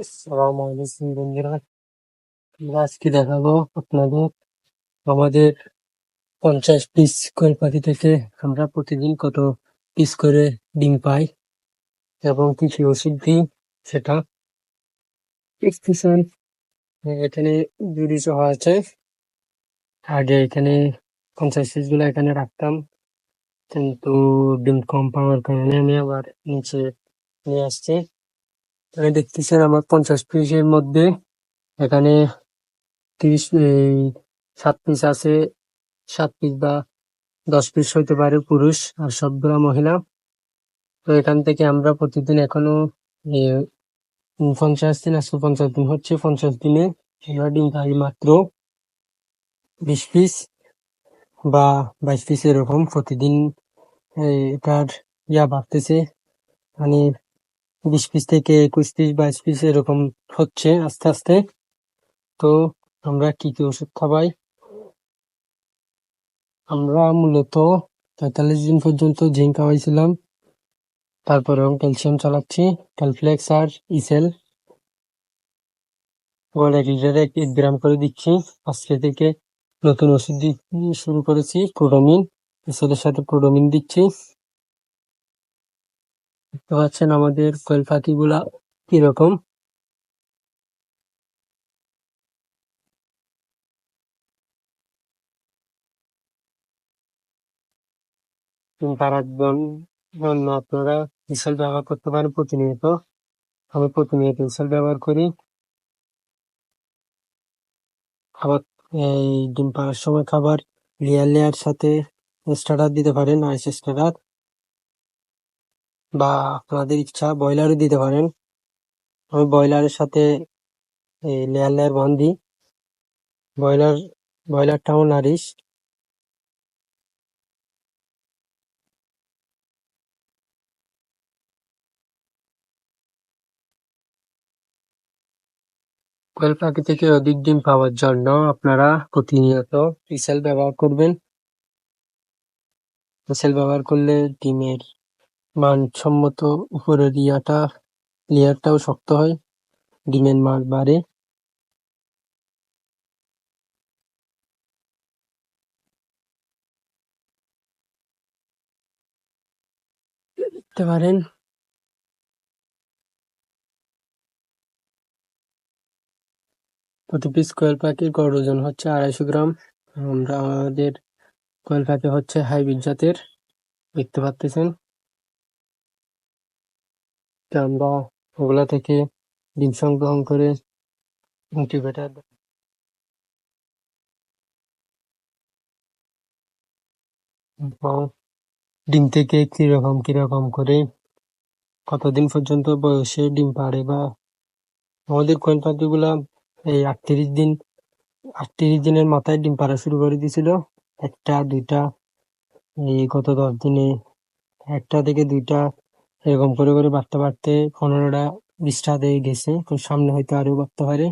আসসালামু আলাইকুম বন্ধুরা আমরা আজকে দেখাবো আপনাদের আমাদের পঞ্চাশ পিস কোয়েল পাখি থেকে আমরা প্রতিদিন কত পিস করে ডিম পাই এবং কি কি ওষুধ দিই সেটা দেখতেছেন এখানে জুড়ি সহ আছে আগে এখানে পঞ্চাশ পিসগুলো এখানে রাখতাম কিন্তু ডিম কম পাওয়ার কারণে আমি আবার নিচে নিয়ে আসছি এখানে দেখতেছেন আমার পঞ্চাশ পিসের মধ্যে এখানে তিরিশ, এই সাত পিস আছে। সাত পিস বা দশ পিস হইতে পারে পুরুষ আর সবগুলা মহিলা। তো এখান থেকে আমরা প্রতিদিন এখনও পঞ্চাশ দিন আজকে পঞ্চাশ দিন হচ্ছে, পঞ্চাশ দিনে আমরা ডিম পাই মাত্র বিশ পিস বা বাইশ পিস এরকম প্রতিদিন এটার ইয়া বাড়তেছে। মানে বিশ পিস থেকে একুশ পিস, বাইশ পিস এরকম হচ্ছে আস্তে আস্তে। তো আমরা কি কি ওষুধ খাওয়াই আমরা মূলত পঁয়তাল্লিশ দিন পর্যন্ত জিঙ্ক খাওয়াইছিলাম। তারপরে ক্যালসিয়াম চালাচ্ছি, ক্যালফ্লেক্স আর ইসেল। ওয়ান এক লিটারে এক গ্রাম করে দিচ্ছি। আজকে থেকে নতুন ওষুধ শুরু করেছি প্রোডোমিন ইসেলের সাথে প্রোডোমিন দিচ্ছি। দেখতে পাচ্ছেন আমাদের কোয়েল পাখিগুলা কীরকম? আপনারা ইসেল ব্যবহার করতে পারেন প্রতিনিয়ত। আমি প্রতিনিয়ত ইসেল ব্যবহার করি। খাবার এই ডিম পাড়ার সময় খাবার লেয়ার লেয়ার সাথে স্টার্টার দিতে পারেন আইস স্টার্টার বা আপনাদের ইচ্ছা ব্রয়লারও দিতে পারেন। আমি ব্রয়লারের সাথে এই লেয়ার লেয়ার বন দিই ব্রয়লার, ব্রয়লারটাও নারিশ। কোয়েল পাখি থেকে অধিক ডিম পাওয়ার জন্য আপনারা প্রতিনিয়ত পিসেল ব্যবহার করবেন। ইসেল ব্যবহার করলে ডিমের মানসম্মত উপরের ইয়াটা লেয়ারটাও শক্ত হয়। ডিমের মান বাড়ে। দেখতে পারেন। প্রতি পিস কোয়েল পাখির গড় ওজন হচ্ছে আড়াইশো গ্রাম। আমরা আমাদের কোয়েল পাখি হচ্ছে হাইব্রিড জাতের। দেখতে পাচ্ছেন। তো আমরা ওগুলা থেকে ডিম সংগ্রহণ করে ইনকিউবেটার ডিম থেকে কীরকম কীরকম করে কতদিন পর্যন্ত বয়সে ডিম পাড়ে বা আমাদের কোয়েল পাখিগুলা এই আটত্রিশ দিন, আটত্রিশ দিনের মাথায় ডিম পাড়া শুরু করে দিয়েছিল। একটা, দুইটা, এই গত দশ দিনে একটা থেকে দুইটা এরকম করে করে বাড়তে বাড়তে পনেরোটা বিশটা দিয়ে গেছে। তো সামনে হয়তো আরও বাড়তে পারে।